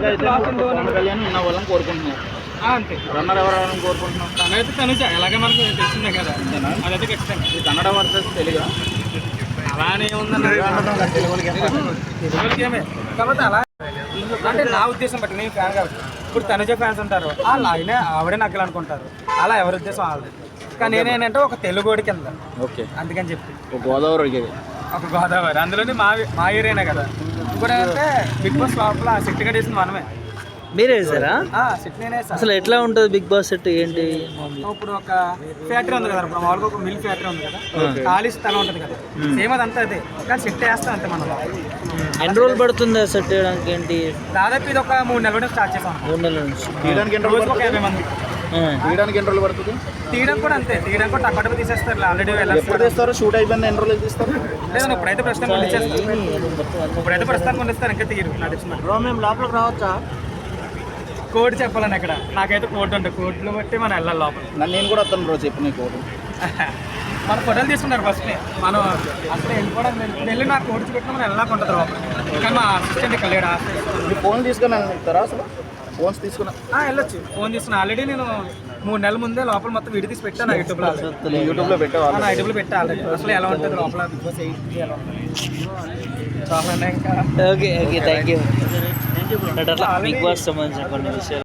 అయితే పవన్ కళ్యాణ్ విన్న వాళ్ళని కోరుకుంటున్నారు ఆ, అంతే రన్నర్ ఎవరెవరని కోరుకుంటున్నాం తనైతే తనుజ ఎలాగే మనకు తెలిసిందే కదా? అదైతే ఖచ్చితంగా కన్నడ వర్సెస్ తెలుగు అలానే ఉందన్న అలా అంటే నా ఉద్దేశం బట్టి నేను ఫ్యాన్ కాబట్టి ఇప్పుడు తనుజ ఫ్యాన్స్ ఉంటారు వాళ్ళు ఆయనే ఆవిడే నక్కలు అనుకుంటారు అలా ఎవరి ఉద్దేశం వాళ్ళది కానీ నేనేంటంటే ఒక తెలుగుడి కింద ఓకే అందుకని చెప్పి గోదావరి ఒక గోదావరి. అందులోని మా మా ఏరియానే కదా. ఇంకోటి ఏంటంటే బిగ్ బాస్ లోపల సెట్ కట్టేసింది మనమే. మీరే వేసారా సెట్ నేనే అసలు ఎట్లా ఉంటుంది బిగ్ బాస్ సెట్? ఏంటి? ఇప్పుడు ఒక ఫ్యాక్టరీ ఉంది కదా ఇప్పుడు మామూలుగా ఒక మిల్ ఫ్యాక్టరీ ఉంది కదా. ఖాళీ స్థలం ఉంటుంది కదా. సేమ్ అది అంతా అదే. కానీ సెట్ వేస్తాం అంతే మనం. ఎన్ని రోజులు పడుతుంది సెట్ చేయడానికి ఏంటి? దాదాపు ఇది ఒక మూడు నెలల స్టార్ట్ చేసాం. మూడు నెలల నుంచి. ఒక యాభై మంది. తీయడానికి ఎన్ని రోజులు పడుతుంది? తీయడం కూడా అంతే. తీయడం కూడా టక్కడపు తీసేస్తారు ఆల్రెడీ ఎప్పుడు తీస్తారు? షూట్ అయిపోయింది? ఎన్ని రోజులు తీస్తారు? లేదండి ఇప్పుడైతే ప్రస్తుతానికి వండిచేస్తారు ఇప్పుడైతే ప్రస్తుతానికి వండిస్తారు ఇంకా నాకు తెలిసిన మేము లోపలికి రావచ్చా? కోడ్ చెప్పాలని ఇక్కడ నాకైతే కోడ్ ఉంటుంది కోడ్లు బట్టి మనం వెళ్ళాలి లోపల. నేను కూడా వస్తాను రోజు చెప్పు నీకు మన ఫోటోలు తీసుకున్నారు ఫస్ట్ మనం అసలు వెళ్ళిపోవడం లేదు. వెళ్ళి నాకు కోడ్ పెట్టుకుని మనం వెళ్ళాక ఉంటుంది లోపల కానీ మా అసిస్టెంట్ ఇక్కడ లేడు. ఫోన్ తీసుకొని వెళ్తారా అసలు? ఫోన్స్ తీసుకున్నా. ఆ, వెళ్ళొచ్చు. ఫోన్ తీసుకున్నా. ఆల్రెడీ నేను మూడు నెలల ముందే లోపల మొత్తం వీడియో తీసి పెట్టాను యూట్యూబ్లో యూట్యూబ్లో పెట్టేవాళ్ళు నా యూట్యూబ్లో పెట్టా ఆల్రెడీ అసలు ఎలా ఉంటుంది లోపల? బిగ్ బాస్ ఎయిట్ ఎలా ఉంటుంది? ఓకే ఓకే థ్యాంక్ యూ అట్లా బిగ్ బాస్ సంబంధించిన కొన్ని విషయాలు.